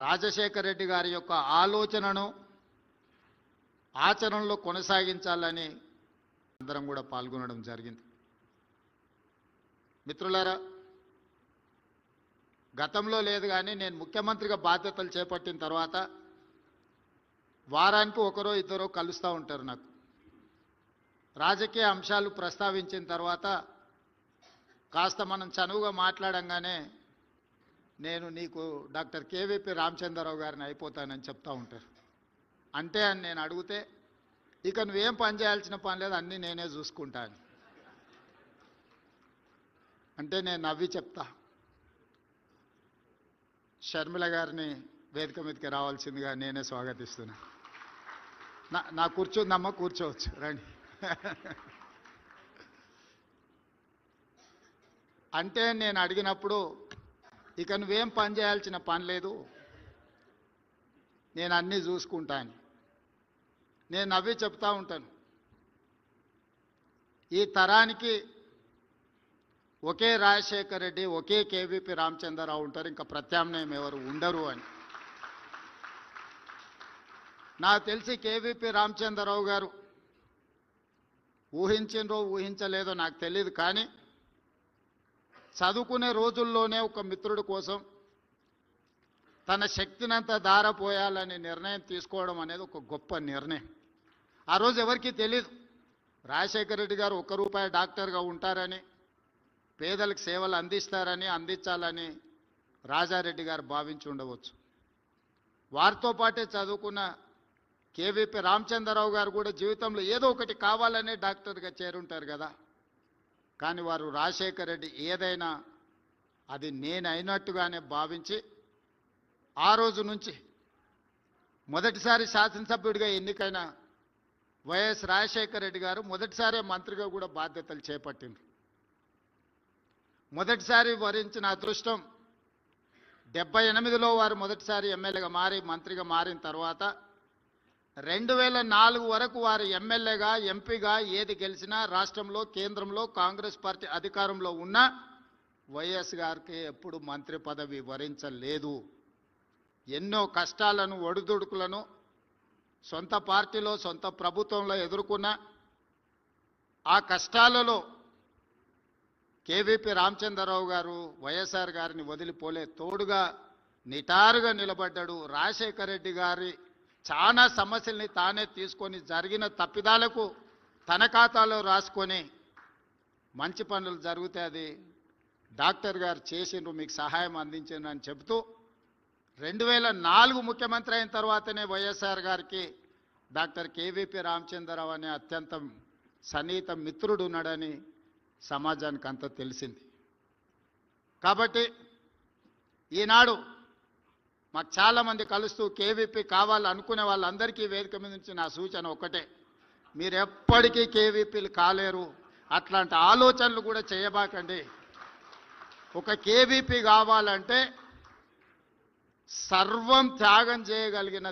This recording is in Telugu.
రాజశేఖర రెడ్డి గారి యొక్క ఆలోచనను ఆచరణలో కొనసాగించాలని అందరం కూడా పాల్గొనడం జరిగింది. మిత్రులారా గతంలో లేదు కానీ నేను ముఖ్యమంత్రిగా బాధ్యతలు చేపట్టిన తర్వాత వారానికి ఒకరో ఇద్దరో కలుస్తూ ఉంటారు నాకు. రాజకీయ అంశాలు ప్రస్తావించిన తర్వాత కాస్త మనం చనువుగా మాట్లాడంగానే నేను నీకు డాక్టర్ కేవీపీ రామచంద్రరావు గారిని అయిపోతానని చెప్తా ఉంటారు. అంటే అని నేను అడిగితే ఇక నువ్వేం పని చేయాల్సిన పని లేదు అన్నీ నేనే చూసుకుంటాను. అంటే నేను నవ్వి చెప్తా. షర్మిల గారిని వేదిక మీదకి రావాల్సిందిగా నేనే స్వాగతిస్తున్నా. నా నా కూర్చుందమ్మా కూర్చోవచ్చు రండి. అంటే నేను అడిగినప్పుడు ఇక నువ్వేం పని చేయాల్సిన పని లేదు. నేను అన్నీ చూసుకుంటాను. నేను నవ్వి చెప్తా ఉంటాను. ఈ తరానికి ఒకే రాజశేఖర్ రెడ్డి ఒకే కేవీపీ రామచంద్రరావు ఉంటారు. ఇంకా ప్రత్యామ్నాయం ఎవరు ఉండరు అని. నాకు తెలిసి కేవీపీ రామచంద్రరావు గారు ఊహించినరో ఊహించలేదో నాకు తెలియదు కానీ చదువుకునే రోజుల్లోనే ఒక మిత్రుడి కోసం తన శక్తినంతా దారపోయాలని నిర్ణయం తీసుకోవడం అనేది ఒక గొప్ప నిర్ణయం. ఆ రోజు ఎవరికీ తెలియదు రాజశేఖర రెడ్డి గారు ఒక రూపాయి డాక్టర్గా ఉంటారని పేదలకు సేవలు అందిస్తారని అందించాలని రాజారెడ్డి గారు భావించి ఉండవచ్చు. వారితో పాటే చదువుకున్న కేవీపీ రామచంద్రరావు గారు కూడా జీవితంలో ఏదో ఒకటి కావాలనే డాక్టర్గా చేరుంటారు కదా. కానీ వారు రాజశేఖర రెడ్డి ఏదైనా అది నేనైనట్టుగానే భావించి ఆ రోజు నుంచి మొదటిసారి శాసనసభ్యుడిగా ఎన్నికైన వైఎస్ రాజశేఖర రెడ్డి గారు మొదటిసారి మంత్రిగా కూడా బాధ్యతలు చేపట్టిండ్రు. మొదటిసారి వరించిన అదృష్టం డెబ్బై ఎనిమిదిలో వారు మొదటిసారి ఎమ్మెల్యేగా మారి మంత్రిగా మారిన తర్వాత రెండు వేల నాలుగు వరకు వారు ఎమ్మెల్యేగా ఎంపీగా ఏది గెలిచినా రాష్ట్రంలో కేంద్రంలో కాంగ్రెస్ పార్టీ అధికారంలో ఉన్న వైఎస్ గారికి ఎప్పుడు మంత్రి పదవి వరించలేదు. ఎన్నో కష్టాలను ఒడిదుడుకులను సొంత పార్టీలో సొంత ప్రభుత్వంలో ఎదుర్కొన్న ఆ కష్టాలలో కేవీపీ రామచంద్రరావు గారు వైఎస్ఆర్ గారిని వదిలిపోలే తోడుగా నిటారుగా నిలబడ్డాడు రాజశేఖర రెడ్డి గారి చాలా సమస్యల్ని తానే తీసుకొని జరిగిన తప్పిదాలకు తన ఖాతాలో రాసుకొని మంచి పనులు జరిగితే అది డాక్టర్ గారు చేసిండ్రు మీకు సహాయం అందించిండ్రు అని చెబుతూ రెండు వేల నాలుగు ముఖ్యమంత్రి అయిన తర్వాతనే వైఎస్ఆర్ గారికి డాక్టర్ కేవీపీ రామచంద్రరావు అనే అత్యంత సన్నిహిత మిత్రుడు ఉన్నాడని సమాజానికి అంత తెలిసింది. కాబట్టి ఈనాడు మాకు చాలామంది కలుస్తూ కేవీపీ కావాలనుకునే వాళ్ళందరికీ వేదిక మీద నుంచి నా సూచన ఒక్కటే. మీరు ఎప్పటికీ కేవీపీలు కాలేరు. అట్లాంటి ఆలోచనలు కూడా చేయబాకండి. ఒక కేవీపీ కావాలంటే సర్వం త్యాగం చేయగలిగిన